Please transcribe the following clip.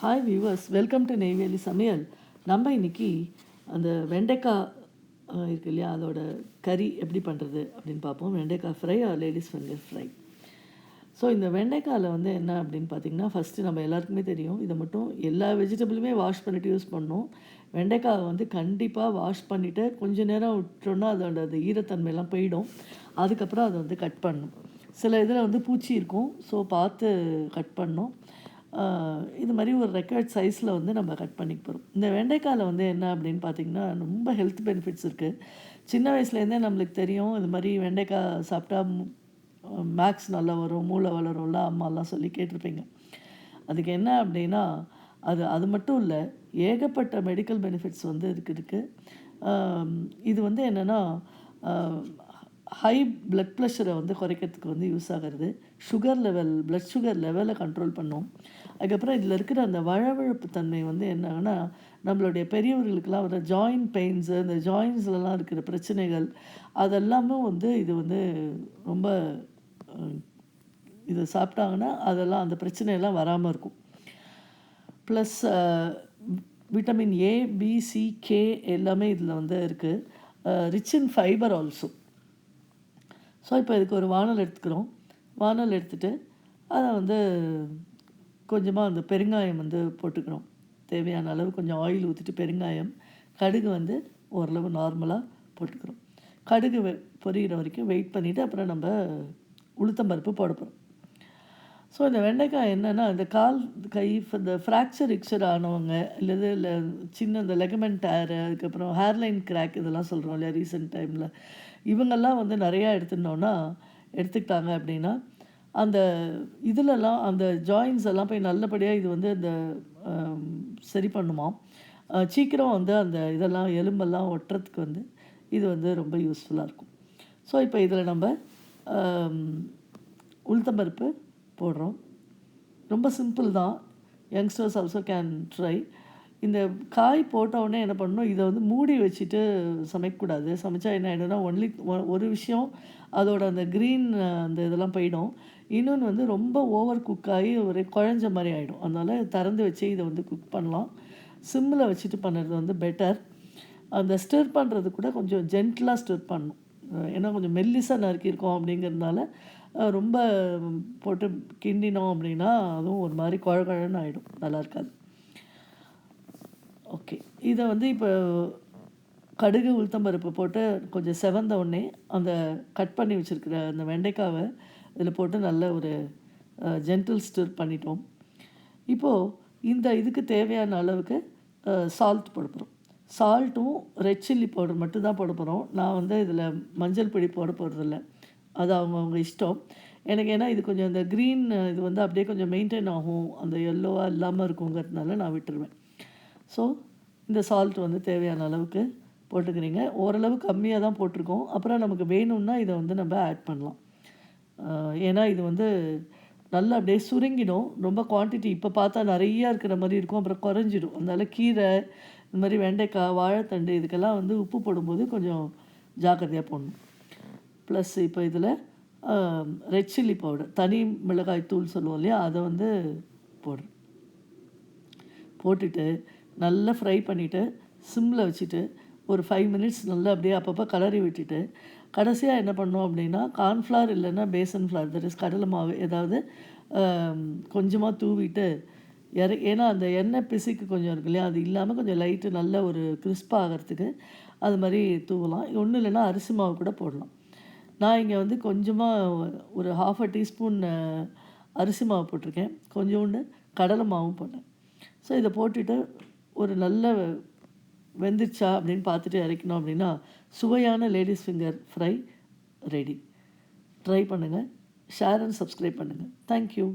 Hi viewers welcome to Neyveli சமையல் நம்ம இன்னைக்கு அந்த வெண்டைக்காய் இருக்கு இல்லையா? அதோட கறி எப்படி பண்ணுறது அப்படின்னு பார்ப்போம். வெண்டைக்காய் fry or ladies finger fry so இந்த வெண்டைக்காயில் வந்து என்ன அப்படின்னு பார்த்தீங்கன்னா ஃபஸ்ட்டு நம்ம எல்லாருக்குமே தெரியும். இதை மட்டும் எல்லா வெஜிடபிளுமே வாஷ் பண்ணிவிட்டு யூஸ் பண்ணணும். வெண்டைக்காவை வந்து கண்டிப்பாக வாஷ் பண்ணிவிட்டு கொஞ்ச நேரம் விட்டோன்னா அதோட அந்த ஈரத்தன்மையெல்லாம் போயிடும். அதுக்கப்புறம் அதை வந்து கட் பண்ணணும். சில இதில் வந்து பூச்சி இருக்கும். ஸோ பார்த்து கட் பண்ணோம் இது மாதிரி ஒரு ரெக்கார்ட் சைஸில் வந்து நம்ம கட் பண்ணிக்க போகிறோம் இந்த வெண்டைக்காயில் வந்து என்ன அப்படின்னு பார்த்தீங்கன்னா ரொம்ப ஹெல்த் பெனிஃபிட்ஸ் இருக்குது சின்ன வயசுலேருந்தே நம்மளுக்கு தெரியும் இது மாதிரி வெண்டைக்காய் சாப்பிட்டா மேக்ஸ் நல்லா வரும் மூளை வளரும்ல அம்மாலாம் சொல்லி கேட்டிருப்பீங்க. அதுக்கு என்ன அப்படின்னா அது அது மட்டும் இல்லை ஏகப்பட்ட மெடிக்கல் பெனிஃபிட்ஸ் வந்து இதுக்கு இருக்குது இது வந்து என்னென்னா ஹை பிளட் ப்ரெஷரை வந்து குறைக்கிறதுக்கு வந்து யூஸ் ஆகிறது. சுகர் லெவல் பிளட் சுகர் லெவலை கண்ட்ரோல் பண்ணும். அதுக்கப்புறம் இதில் இருக்கிற அந்த வழவழப்பு தன்மை வந்து என்னன்னா நம்மளுடைய பெரியவர்களுக்கெல்லாம் வர ஜாயின்ட் பெயின்ஸு அந்த ஜாயின்ஸ்லலாம் இருக்கிற பிரச்சனைகள் அதெல்லாமே வந்து இது வந்து ரொம்ப இதை சாப்பிட்டாங்கன்னா அதெல்லாம் அந்த பிரச்சனையெல்லாம் வராமல் இருக்கும். Plus vitamin A B C K எல்லாமே இதில் வந்து இருக்குது rich in fibre also so இப்போ இதுக்கு ஒரு வானல் எடுத்துக்கிறோம். வானல் எடுத்துகிட்டு அதை வந்து கொஞ்சமாக அந்த பெருங்காயம் வந்து போட்டுக்கிறோம். தேவையான அளவு கொஞ்சம் ஆயில் ஊற்றிட்டு பெருங்காயம் கடுகு வந்து ஓரளவு நார்மலாக போட்டுக்கிறோம். கடுகு வெ பொரியிற வரைக்கும் வெயிட் பண்ணிவிட்டு அப்புறம் நம்ம உளுத்தம்பருப்பு போட போகிறோம் ஸோ இந்த வெண்டைக்காய் என்னென்னா இந்த கால் கை இந்த ஃப்ராக்சர் இக்சர் ஆனவங்க இல்லது இல்லை சின்ன இந்த லெகமெண்ட் டயர் அதுக்கப்புறம் ஹேர்லைன் கிராக் இதெல்லாம் சொல்கிறோம் இல்லையா ரீசெண்ட் டைமில் இவங்கெல்லாம் வந்து நிறையா எடுத்துட்டோன்னா எடுத்துக்கிட்டாங்க அப்படின்னா அந்த இதிலெல்லாம் அந்த ஜாயின்ஸ் எல்லாம் போய் நல்லபடியாக இது வந்து அந்த சரி பண்ணுமாம். சீக்கிரம் வந்து அந்த இதெல்லாம் எலும்பெல்லாம் ஒட்டுறதுக்கு வந்து இது வந்து ரொம்ப யூஸ்ஃபுல்லாக இருக்கும். ஸோ இப்போ இதில் நம்ம உளுத்தம்பருப்பு போடுறோம். ரொம்ப சிம்பிள் தான். யங்ஸ்டர்ஸ் ஆல்சோ கேன் ட்ரை இந்த காய் போட்டவுடனே என்ன பண்ணணும்? இதை வந்து மூடி வச்சுட்டு சமைக்கக்கூடாது. சமைச்சா என்ன ஆகிடும்னா ஒன்லி ஒரு விஷயம் அதோட அந்த க்ரீன் அந்த இதெல்லாம் போயிடும். இன்னொன்று வந்து ரொம்ப ஓவர் குக் ஆகி ஒரு குழஞ்ச மாதிரி ஆகிடும் அதனால் திறந்து வச்சு இதை வந்து குக் பண்ணலாம். சிம்மில் வச்சுட்டு பண்ணுறது வந்து பெட்டர் அந்த ஸ்டிர் பண்ணுறது கூட கொஞ்சம் ஜென்டிலாக ஸ்டிர் பண்ணணும். ஏன்னா கொஞ்சம் மெல்லிசாக நறுக்கியிருக்கோம் அப்படிங்கிறதுனால ரொம்ப போட்டு கிண்டினோம் அப்படின்னா அதுவும் ஒரு மாதிரி குழ குழன்னு ஆகிடும் நல்லா இருக்காது. ஓகே. இதை வந்து இப்போ கடுகு உளுத்தம்பருப்பு போட்டு கொஞ்சம் செவந்த உடனே அந்த கட் பண்ணி வச்சுருக்கிற அந்த வெண்டைக்காவை இதில் போட்டு நல்ல ஒரு ஜென்டில் ஸ்டிர் பண்ணிட்டோம். இப்போது இந்த இதுக்கு தேவையான அளவுக்கு சால்ட் போட போகிறோம் சால்ட்டும் ரெட் சில்லி பவுடர் மட்டும்தான் போட போகிறோம் நான் வந்து இதில் மஞ்சள் பொடி போட போகிறதில்ல அது அவங்கவுங்க இஷ்டம். எனக்கு ஏன்னா இது கொஞ்சம் அந்த க்ரீன் இது வந்து அப்படியே கொஞ்சம் மெயின்டைன் ஆகும். அந்த எல்லோவாக இல்லாமல் இருக்குங்கிறதுனால நான் விட்டுருவேன். ஸோ இந்த சால்ட் வந்து தேவையான அளவுக்கு போட்டுக்கிறீங்க. ஓரளவு கம்மியாக தான் போட்டிருக்கோம். அப்புறம் நமக்கு வேணும்னா இதை வந்து நம்ம ஆட் பண்ணலாம். ஏன்னா இது வந்து நல்லா அப்படியே சுருங்கிடும். ரொம்ப குவான்டிட்டி இப்போ பார்த்தா நிறையா இருக்கிற மாதிரி இருக்கும். அப்புறம் குறைஞ்சிடும். அதனால் கீரை இந்த மாதிரி வெண்டைக்காய் வாழைத்தண்டு இதுக்கெல்லாம் வந்து உப்பு போடும்போது கொஞ்சம் ஜாக்கிரதையாக போடணும். ப்ளஸ் இப்போ இதில் ரெட் சில்லி பவுடர் தனி மிளகாய் தூள் சொல்லுவோம் இல்லையா அதை வந்து போடுறேன் போட்டுட்டு நல்லா ஃப்ரை பண்ணிவிட்டு சிம்மில் வச்சுட்டு ஒரு ஃபைவ் மினிட்ஸ் நல்லா அப்படியே அப்பப்போ கலரி விட்டுட்டு கடைசியாக என்ன பண்ணோம் அப்படின்னா கார்ன்ஃப்ளவர் இல்லைன்னா பேசன் ஃப்ளவர் தட் இஸ் கடலை மாவு ஏதாவது கொஞ்சமாக தூவிட்டு இற ஏன்னா அந்த எண்ணெய் பிசுக்கு கொஞ்சம் இருக்கு இல்லையா அது இல்லாமல் கொஞ்சம் லைட்டு நல்ல ஒரு கிறிஸ்பாக ஆகிறதுக்கு அது மாதிரி தூவலாம். ஒன்றும் இல்லைன்னா அரிசி மாவு கூட போடலாம். நான் இங்கே வந்து கொஞ்சமாக ஒரு ஹாஃப் அ டீஸ்பூன் அரிசி மாவு போட்டிருக்கேன். கொஞ்சோண்டு கடலை மாவும் போட்டேன். ஸோ இதை போட்டுட்டு ஒரு நல்ல வெந்துருச்சா அப்படின்னு பார்த்துட்டு இறக்கணும் அப்படின்னா சுவையான ladies finger fry ready try பண்ணுங்கள் ஷேர் அண்ட் சப்ஸ்கிரைப் பண்ணுங்கள் தேங்க்யூ